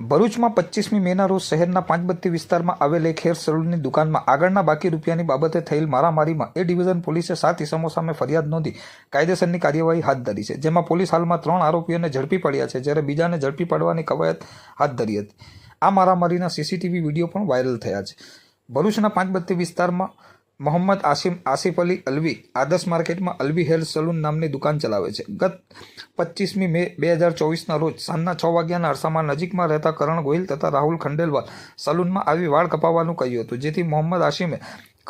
ભરૂચમાં પચીસમી મેના રોજ શહેરના પાંચબત્તી વિસ્તારમાં આવેલ એક હેર સલૂનની દુકાનમાં આગળના બાકી રૂપિયાની બાબતે થયેલ મારામારીમાં એ ડિવિઝન પોલીસે સાત ઇસમો સામે ફરિયાદ નોંધી કાયદેસરની કાર્યવાહી હાથ ધરી છે, જેમાં પોલીસ હાલમાં ત્રણ આરોપીઓને ઝડપી પડ્યા છે, જ્યારે બીજાને ઝડપી પાડવાની કવાયત હાથ ધરી હતી. આ મારામારીના સીસીટીવી વીડિયો પણ વાયરલ થયા છે. ભરૂચના પાંચબત્તી વિસ્તારમાં મોહમ્મદ આસિમ, આસિફ અલી અલવી આદર્શ માર્કેટમાં અલવી હેર સલૂન નામની દુકાન ચલાવે છે. ગત પચીસમી મે બે હજાર ચોવીસના રોજ સાંજના છ વાગ્યાના અરસામાં નજીકમાં રહેતા કરણ ગોહિલ તથા રાહુલ ખંડેલવાલ સલૂનમાં આવી વાળ કપાવવાનું કહ્યું હતું, જેથી મોહમ્મદ આસિમે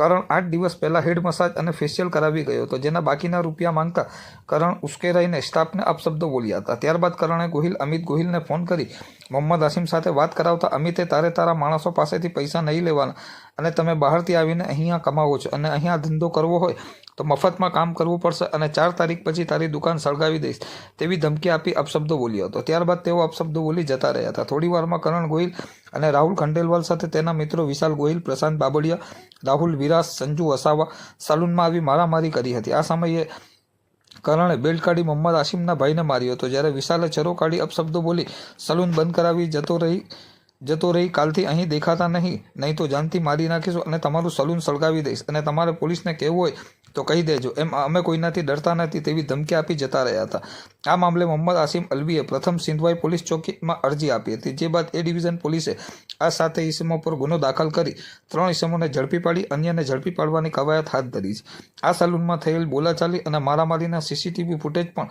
કરણ આઠ દિવસ પહેલાં હેડ મસાજ અને ફેશિયલ કરાવી ગયો હતો, જેના બાકીના રૂપિયા માંગતા કરણ ઉશ્કેરાઈને સ્ટાફને અપશબ્દો બોલ્યા હતા. ત્યારબાદ કરણે ગોહિલ, અમિત ગોહિલને ફોન કરી મોહમ્મદ આસિમ સાથે વાત કરાવતા, અમિતે, તારે તારા માણસો પાસેથી પૈસા નહીં લેવાના અને તમે બહારથી આવીને અહીંયા કમાવો છો અને અહીંયા ધંધો કરવો હોય તો મફતમાં કામ કરવું પડશે અને ચાર તારીખ પછી તારી દુકાન સળગાવી દઈશ, તેવી ધમકી આપી અપશબ્દો બોલ્યો હતો. ત્યારબાદ તેઓ અપશબ્દો બોલી જતા રહ્યા હતા. થોડી વારમાં કરણ ગોહિલ અને રાહુલ ખંડેલવાલ સાથે તેના મિત્રો વિશાલ ગોહિલ પ્રશાંત બાબડિયા, રાહુલ વિરાસ, સંજુ વસાવા સલૂનમાં આવી મારામારી કરી હતી. આ સમયે કરણે બેલ્ટ કાઢી મોહમ્મદ આસિમના ભાઈને માર્યો હતો. જ્યારે વિશાલે છરો કાઢી અપશબ્દો બોલી, સલૂન બંધ કરાવી જતો રહી જતો રહી, કાલથી અહીં દેખાતા નહીં. નહીં તો જાનથી મારી નાખીશું અને તમારું સલૂન સળગાવી દઈશ. અને તમારે પોલીસને કહેવું હોય તો કહી દેજો. એમ અમે કોઈનાથી ડરતા નથી તેવી ધમકી આપી જતા રહ્યા હતા. આ મામલે મોહમ્મદ આસિમ અલવીએ પ્રથમ સિંધવાઈ પોલીસ ચોકીમાં અરજી આપી હતી. જે બાદ એ ડિવિઝન પોલીસે આ સાથે ઈસમો પર ગુનો દાખલ કરી ત્રણ ઈસમોને ઝડપી પાડી, અન્યને ઝડપી પાડવાની કવાયત હાથ ધરી છે. આ સલૂનમાં થયેલ બોલાચાલી અને મારામારીના સીસીટીવી ફૂટેજ પણ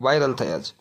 વાયરલ થયા છે.